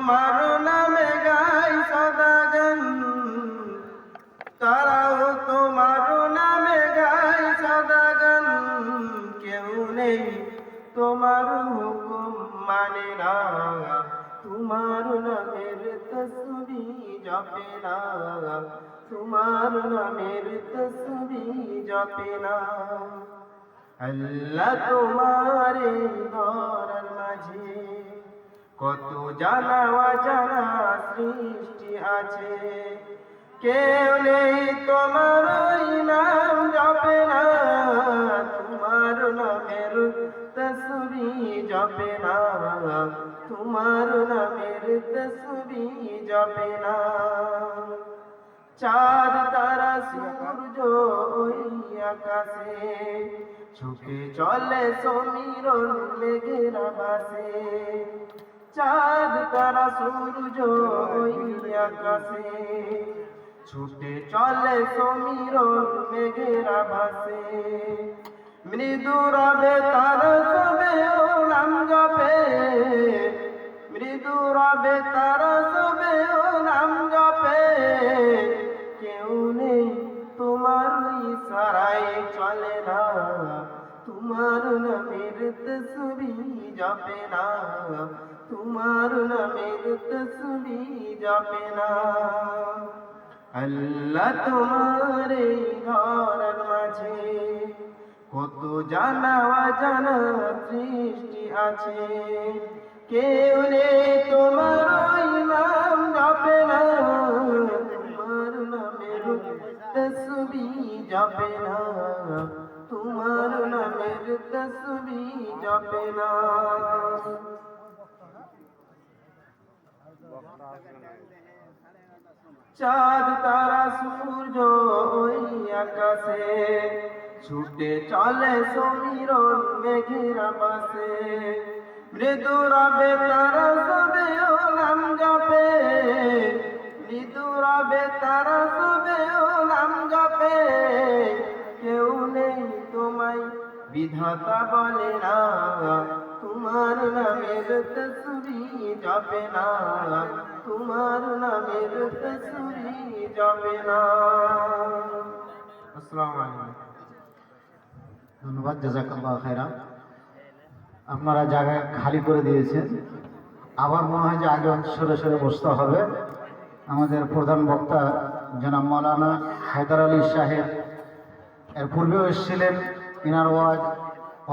তোমার নামে গাই সদাগন তারাও তোমার নামে গাই সদাগন কেউ নেই তোমার হুকুম মানে না। তোমার নামের তসবি জপে না। তোমার নামের তসবি জপে না। আল্লাহ তোমারে ধরার মাঝে কত জানা অজানা সৃষ্টি আছে। কেউ নেই তোমার নাম জপে না, তোমার নামের তসবি জপে না, তোমার নামের তসবি জপে না। চাঁদ, তারা, সূর্য ওই আকাশে ছুটে চলে সমীরণ মেঘেরা বাসে চাঁদ তারা সূর্য আকাশে। ছুটে চলে সমীর মেঘেরা ভাসে মৃদু রবে তার সবে ও নাম মৃদু রবে তার নামের তসবি জপে না তোমার নামের তসবি যাবে না আল্লাহ তোমার ঘরের মাঝে কত জানা অজানা সৃষ্টি আছে। কেউ নেই তোমার নাম যাবে না, তোমার নামের তসবি যাবে না। তোমার নামের তসবি জপে না। চাঁদ, তারা, সূর্য ওই আকাশে ছুটে চলে সমীরণ মেঘেরা পাশে মৃদু রবে তারা সবে নাম জপে। বিধাতা বলে না, তোমার নামের তসবি জপে না, তোমার নামের তসবি জপে না। আসসালামু আলাইকুম। ধন্যবাদ, জাজাকাল্লাহ খাইরা আপনারা জায়গা খালি করে দিয়েছেন। আবার মনে হয় যে আগে সরে সরে বসতে হবে। আমাদের প্রধান বক্তা জনাব মৌলানা হায়দার আলী সাহেব এর পূর্বেও এসেছিলেন। ইনার ওয়াজ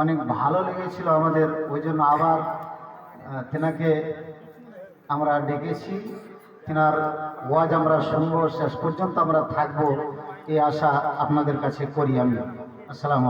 অনেক ভালো লেগেছিল আমাদের, ওই জন্য আবার তেনাকে আমরা ডেকেছি। তেনার ওয়াজ আমরা শুনব, শেষ পর্যন্ত আমরা থাকব, এই আশা আপনাদের কাছে করি আমি। আসসালামু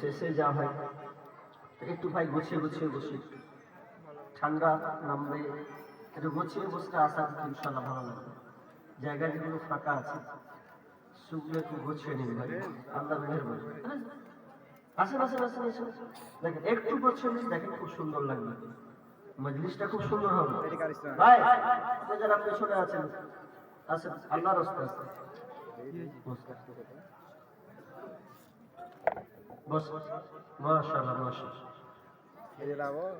শেষে যা হয়। একটু ভাই গুছিয়ে গুছিয়ে বসি ঠান্ডা নামবে। একটু গুছিয়ে বসতে আসা ইনশাল্লাহ ভালো লাগবে। জায়গা যেগুলো ফাঁকা আছে। সেগুলো একটু গুছিয়ে নিন ভাই। আল্লাহ মেহরবানি। আসেন আসেন আসেন আসেন দেখেন, একটু গুছিয়ে নিন, দেখেন খুব সুন্দর লাগবে। মজলিসটা খুব সুন্দর হবে। ভাই যারা পেছনে আছেন আছেন, আল্লাহর রাস্তা আছে বস মাশাআল্লাহ মাশাআল্লাহ। এই লাভ হয়